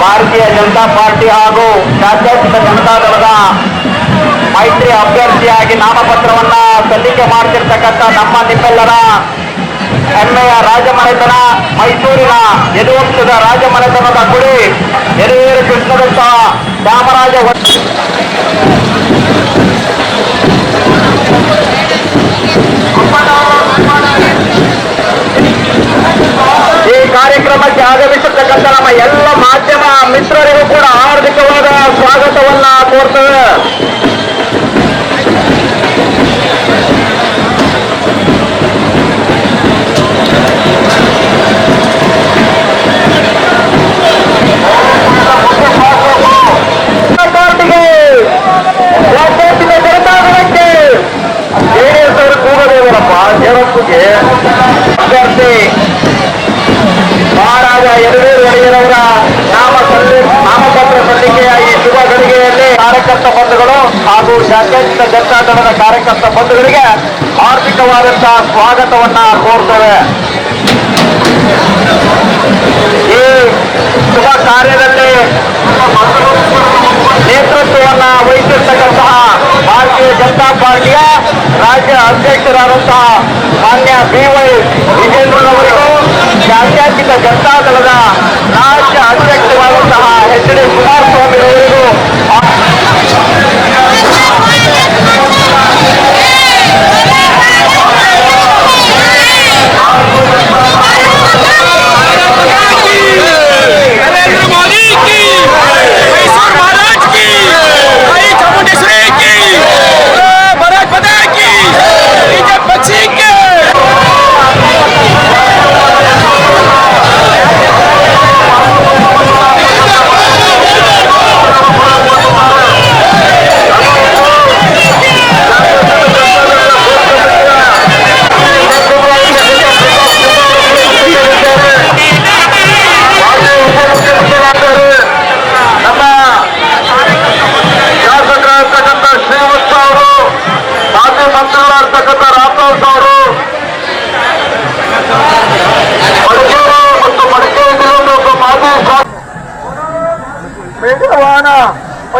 ಭಾರತೀಯ ಜನತಾ ಪಾರ್ಟಿ ಹಾಗೂ ರಾಜ್ಯಾತ್ಮಕ ಜನತಾದಳದ ಮೈತ್ರಿ ಅಭ್ಯರ್ಥಿಯಾಗಿ ನಾಮಪತ್ರವನ್ನ ಸಲ್ಲಿಕೆ ಮಾಡ್ತಿರ್ತಕ್ಕಂಥ ನಮ್ಮ ನಿಮ್ಮೆಲ್ಲರ ಹೆಮ್ಮೆಯ ರಾಜಮನೆತನ, ಮೈಸೂರಿನ ಯದುವಂಶದ ರಾಜಮನೆತನದ ಗುಡಿ, ಯದುವೀರು ಕೃಷ್ಣದತ್ತ ಶ್ಯಾಮ ಮಿತ್ರರಿಗೂ ಕೂಡ ಹಾರ್ದಿಕವಾದ ಸ್ವಾಗತವನ್ನ ಕೋರ್ತೇವೆ. ಜೇರಪ್ಪಗೆ ಅಭ್ಯರ್ಥಿ ಕಾರ್ಯಕರ್ತ ಬಂಧುಗಳು ಹಾಗೂ ಜಾತ್ಯತೀತ ಜನತಾದಳದ ಕಾರ್ಯಕರ್ತ ಬಂಧುಗಳಿಗೆ ಆರ್ಥಿಕವಾದಂತಹ ಸ್ವಾಗತವನ್ನ ಕೋರ್ತೇವೆ. ಈ ಶುಭ ಕಾರ್ಯದಲ್ಲಿ ನೇತೃತ್ವವನ್ನ ವಹಿಸಿರ್ತಕ್ಕಂತಹ ಭಾರತೀಯ ಜನತಾ ಪಾರ್ಟಿಯ ರಾಜ್ಯ ಅಧ್ಯಕ್ಷರಾದಂತಹ ಮಾನ್ಯ ಬಿ ವೈ ವಿಜೇಂದ್ರನವರಿಗೂ ಜಾತ್ಯತೀತ ಜನತಾದಳದ ರಾಜ್ಯ ಅಧ್ಯಕ್ಷರಾದಂತಹ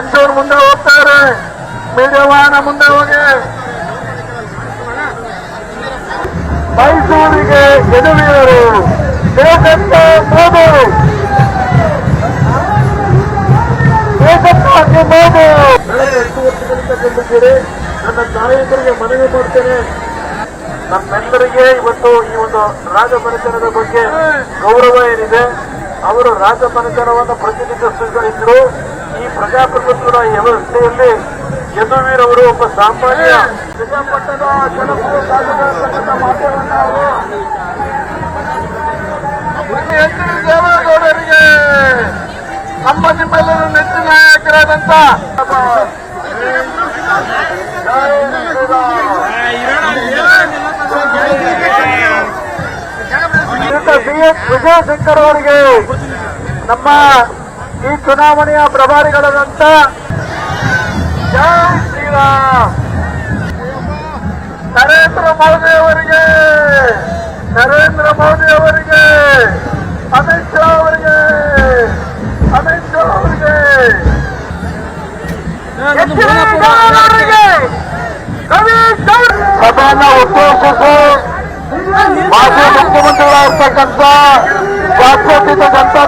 ಒಂಚೂರು ಮುಂದೆ ಹೋಗ್ತಾರೆ. ಮೀಡಿಯಾ ವಾಹನ ಮುಂದೆ ಹೋಗಿ. ಮೈಸೂರಿಗೆ ಯದುವೀರರು ದೇಶಕ್ಕ ಮೋದಿ. ದೇಶಕ್ಕಾಗಿ ಮೋದಿ. ಕಳೆದ ಎಂಟು ವರ್ಷಗಳಿಂದ ಗೆದ್ದಿದ್ದೀರಿ ನನ್ನ ನಾಯಕರಿಗೆ ಮನವಿ ಮಾಡ್ತೇನೆ. ನಮ್ಮೆಲ್ಲರಿಗೆ ಇವತ್ತು ಈ ಒಂದು ರಾಜಮನೆತನದ ಬಗ್ಗೆ ಗೌರವ ಏನಿದೆ, ಅವರು ರಾಜಮನೆತನವನ್ನು ಪ್ರತಿನಿಧಿಸುತ್ತಿದ್ರು ಈ ಪ್ರಜಾಪ್ರಭುತ್ವದ ವ್ಯವಸ್ಥೆಯಲ್ಲಿ ಯದುವೀರ್ ಅವರು ಒಬ್ಬ ಸಾಮಾನ್ಯ ಶ್ರೀರಂಗಪಟ್ಟಣದ ಜನಪದ ರಾಜಕಾರಣದ ಮಾತುಗಳನ್ನ ಅವರು ಎಚ್ ಡಿ ದೇವೇಗೌಡರಿಗೆ ನಮ್ಮ ನಿಮ್ಮೆಲ್ಲರ ನೆಚ್ಚಿನ ನಾಯಕರಾದಂತ ಸಿ ಎಸ್ ವಿಜಯಶಂಕರ್ ಅವರಿಗೆ ನಮ್ಮ ಈ ಚುನಾವಣೆಯ ಪ್ರಭಾರಿಗಳಾದಂತ ಜೈ ಶ್ರೀರಾಮ್. ನರೇಂದ್ರ ಮೋದಿ ಅವರಿಗೆ ನರೇಂದ್ರ ಮೋದಿ ಅವರಿಗೆ ಅಮಿತ್ ಶಾ ಅವರಿಗೆ ಅಮಿತ್ ಶಾ ಅವರಿಗೆ. ಸಭೆಯನ್ನ ಉದ್ದೇಶಿಸಿ ಮಾಜಿ ಮುಖ್ಯಮಂತ್ರಿಗಳಾಗಿರ್ತಕ್ಕಂಥ ಜಾತ್ಯತೀತ ಜನತಾ